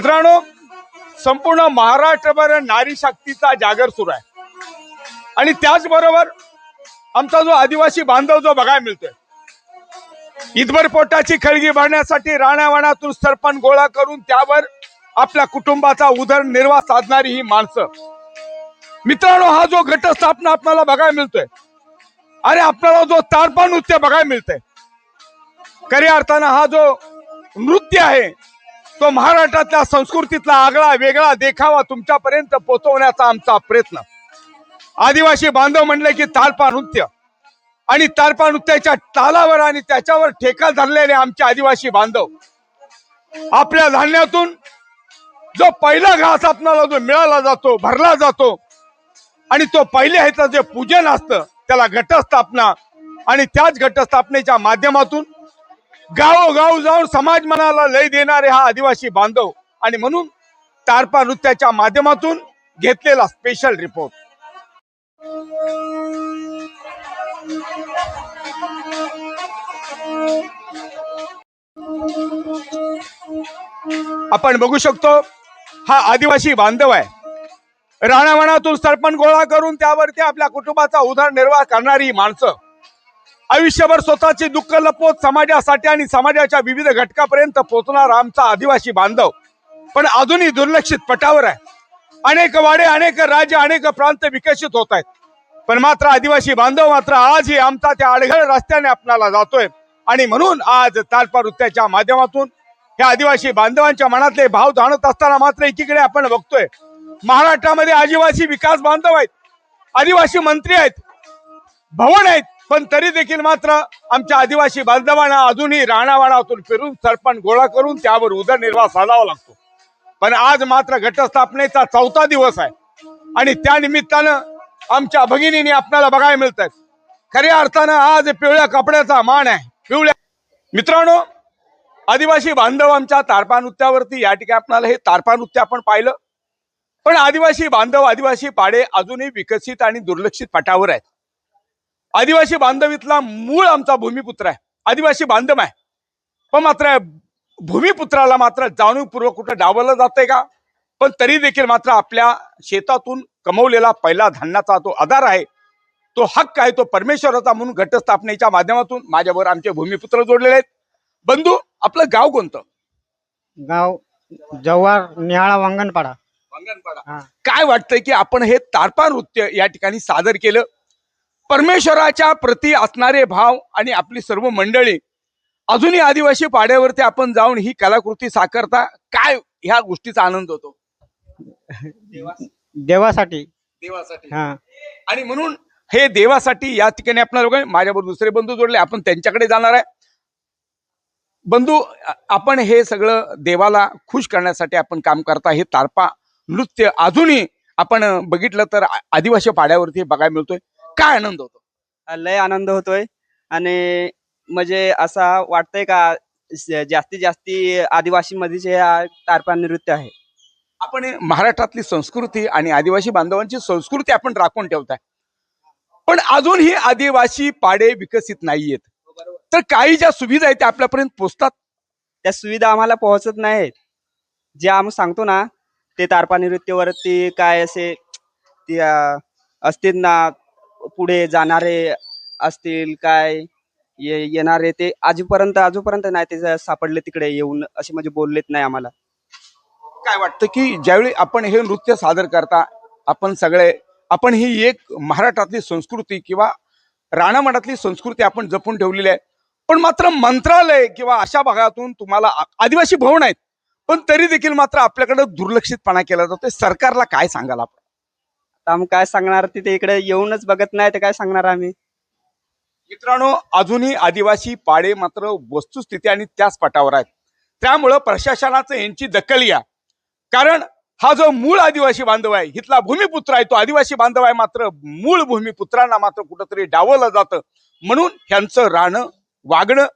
मित्रांनो संपूर्ण महाराष्ट्रभर नारी शक्तीचा जागर सुरू आहे. आणि त्याचबरोबर आमचा जो आदिवासी बांधव जो बघायला मिळतोय इतभर पोटाची खळगी भरण्यासाठी राणावाणातून सरपण गोळा करून त्यावर आपल्या कुटुंबाचा उदरनिर्वाह साधणारी ही माणसं. मित्रांनो हा जो घटस्थापना आपल्याला बघायला मिळतोय अरे आपल्याला जो तारपा नृत्य बघायला मिळतंय खऱ्या अर्थानं हा जो नृत्य आहे तो महाराष्ट्रातल्या संस्कृतीतला आगळा वेगळा देखावा तुमच्यापर्यंत पोहोचवण्याचा आमचा प्रयत्न. आदिवासी बांधव म्हणले की तालपा नृत्य. आणि तालपा नृत्याच्या तालावर आणि त्याच्यावर ठेका धरलेले आमचे आदिवासी बांधव. आपल्या धान्यातून जो पहिला घास आपणाला जो मिळाला जातो भरला जातो आणि तो पहिले ह्याचं जे पूजन असतं त्याला घटस्थापना आणि त्याच घटस्थापनेच्या माध्यमातून गावोगाव जाऊन समाज मनाला लय देणारे हा आदिवासी बांधव आणि म्हणून तारपा नृत्याच्या माध्यमातून घेतलेला स्पेशल रिपोर्ट आपण बघू शकतो हा आदिवासी बांधव आहे. राणावणातून सरपण गोळा करून त्यावरती आपल्या कुटुंबाचा उदरनिर्वाह करणारी माणसं. आयुष्यभर स्वतःचे दुःख लपवत समाजासाठी आणि समाजाच्या विविध घटकापर्यंत पोहोचणारा आमचा आदिवासी बांधव. पण अजूनही दुर्लक्षित पटावर आहे. अनेक वाडे अनेक राज्य अनेक प्रांत विकसित होत आहेत. पण मात्र आदिवासी बांधव मात्र आजही आमचा त्या अडघळ रस्त्याने आपणाला जातोय. आणि म्हणून आज तालपा नृत्याच्या माध्यमातून या आदिवासी बांधवांच्या मनातले भाव जाणत असताना मात्र एकीकडे आपण बघतोय. महाराष्ट्रामध्ये आदिवासी विकास बांधव आहेत. आदिवासी मंत्री आहेत. भवन आहेत. पण तरी देखील मात्र आमच्या आदिवासी बांधवांना अजूनही राणावाणातून फिरून सरपण गोळा करून त्यावर उदरनिर्वाह साधावा लागतो. पण आज मात्र घटस्थापनेचा चौथा दिवस आहे. आणि त्या निमित्तानं आमच्या भगिनीने आपल्याला बघायला मिळत आहेत खऱ्या अर्थानं आज पिवळ्या कपड्याचा मान आहे. पिवळ्या मित्रांनो आदिवासी बांधव आमच्या तारपा नृत्यावरती या ठिकाणी आपल्याला हे तारपा नृत्य आपण पाहिलं. पण आदिवासी बांधव आदिवासी पाडे अजूनही विकसित आणि दुर्लक्षित पटावर आहेत. आदिवासी बांधवीतला मूळ आमचा भूमिपुत्र आहे. आदिवासी बांधव आहे. पण मात्र भूमिपुत्राला मात्र जाणीवपूर्वक कुठं डावलं जातंय का? पण तरी देखील मात्र आपल्या शेतातून कमवलेला पहिला धान्याचा तो आधार आहे तो हक्क आहे तो परमेश्वराचा म्हणून घटस्थापनेच्या माध्यमातून माझ्यावर आमचे भूमिपुत्र जोडलेले आहेत. बंधू आपलं गाव कोणतं? गाव जव्हार निहाळा वांगणपाडा. हा. काय वाटतंय की आपण हे तारपा नृत्य या ठिकाणी सादर केलं? परमेश्वराच्या प्रती असणारे भाव आणि आपली सर्व मंडळी अजूनही आदिवासी पाड्यावरती आपण जाऊन ही कलाकृती साकारता काय ह्या गोष्टीचा आनंद होतो? देवासाठी. देवासाठी. हा. आणि म्हणून हे देवासाठी या ठिकाणी आपल्या लोक माझ्याबरोबर दुसरे बंधू जोडले आपण त्यांच्याकडे जाणार आहे. बंधू आपण हे सगळं देवाला खुश करण्यासाठी आपण काम करता हे तारपा नृत्य अजूनही आपण बघितलं तर आदिवासी पाड्यावरती बघायला मिळतोय. काय आनंद होतो? लय आनंद होतोय. आणि म्हणजे असा वाटतंय का जास्तीत जास्ती आदिवासी मध्येच हे हा तारपा नृत्य आहे. आपण हे महाराष्ट्रातली संस्कृती आणि आदिवासी बांधवांची संस्कृती आपण राखून ठेवताय. पण अजूनही आदिवासी पाडे विकसित नाहीयेत. तर काही ज्या सुविधा आहेत त्या आपल्यापर्यंत पोहोचतात त्या सुविधा आम्हाला पोहोचत नाहीत जे आम्ही सांगतो ना ते तारपा नृत्यवरती काय असे असतील ना पुढे जाणारे असतील काय ये येणारे ते आजपर्यंत आजूपर्यंत नाही ते सापडले तिकडे येऊन असे म्हणजे बोललेत नाही आम्हाला. काय वाटतं की ज्यावेळी आपण हे नृत्य सादर करता आपण सगळे आपण ही एक महाराष्ट्रातली संस्कृती किंवा राणामठातली संस्कृती आपण जपून ठेवलेली आहे पण मात्र मंत्रालय किंवा अशा भागातून तुम्हाला आदिवासी भवन आहेत पण तरी देखील मात्र आपल्याकडे दुर्लक्षितपणा केला जातो. सरकारला काय सांगाल आपण? आम्ही काय सांगणार तिथे इकडे येऊनच बघत नाही तर काय सांगणार आम्ही? मित्रांनो अजूनही आदिवासी पाडे मात्र वस्तुस्थिती आणि त्याच पटावर आहेत. त्यामुळं प्रशासनाचं यांची दखल घ्या. कारण हा जो मूळ आदिवासी बांधव आहे इथला भूमिपुत्र आहे तो आदिवासी बांधव आहे मात्र मूळ भूमिपुत्रांना मात्र कुठंतरी डावलं जातं. म्हणून ह्यांचं राहणं वागणं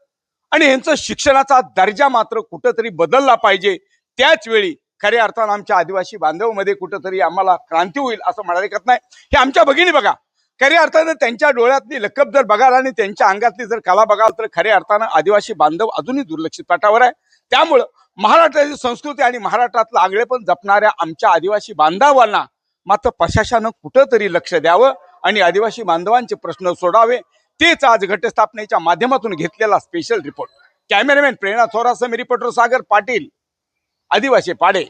आणि ह्यांचं शिक्षणाचा दर्जा मात्र कुठंतरी बदलला पाहिजे. त्याच वेळी खऱ्या अर्थानं आमच्या आदिवासी बांधवमध्ये कुठंतरी आम्हाला क्रांती होईल असं म्हणाले करत नाही. हे आमच्या भगिनी बघा. खऱ्या अर्थानं त्यांच्या डोळ्यातली लकब जर बघाल आणि त्यांच्या अंगातली जर कला बघाल तर खऱ्या अर्थानं आदिवासी बांधव अजूनही दुर्लक्षित पाठावर आहे. त्यामुळं महाराष्ट्राची संस्कृती आणि महाराष्ट्रातलं आगळेपण जपणाऱ्या आमच्या आदिवासी बांधवांना मात्र प्रशासनानं कुठंतरी लक्ष द्यावं आणि आदिवासी बांधवांचे प्रश्न सोडावे. तेच आज घटस्थापनेच्या माध्यमातून घेतलेला special report cameraman Prerana Thorasami reporter Sagar Patil. આદિવાસી પાડે.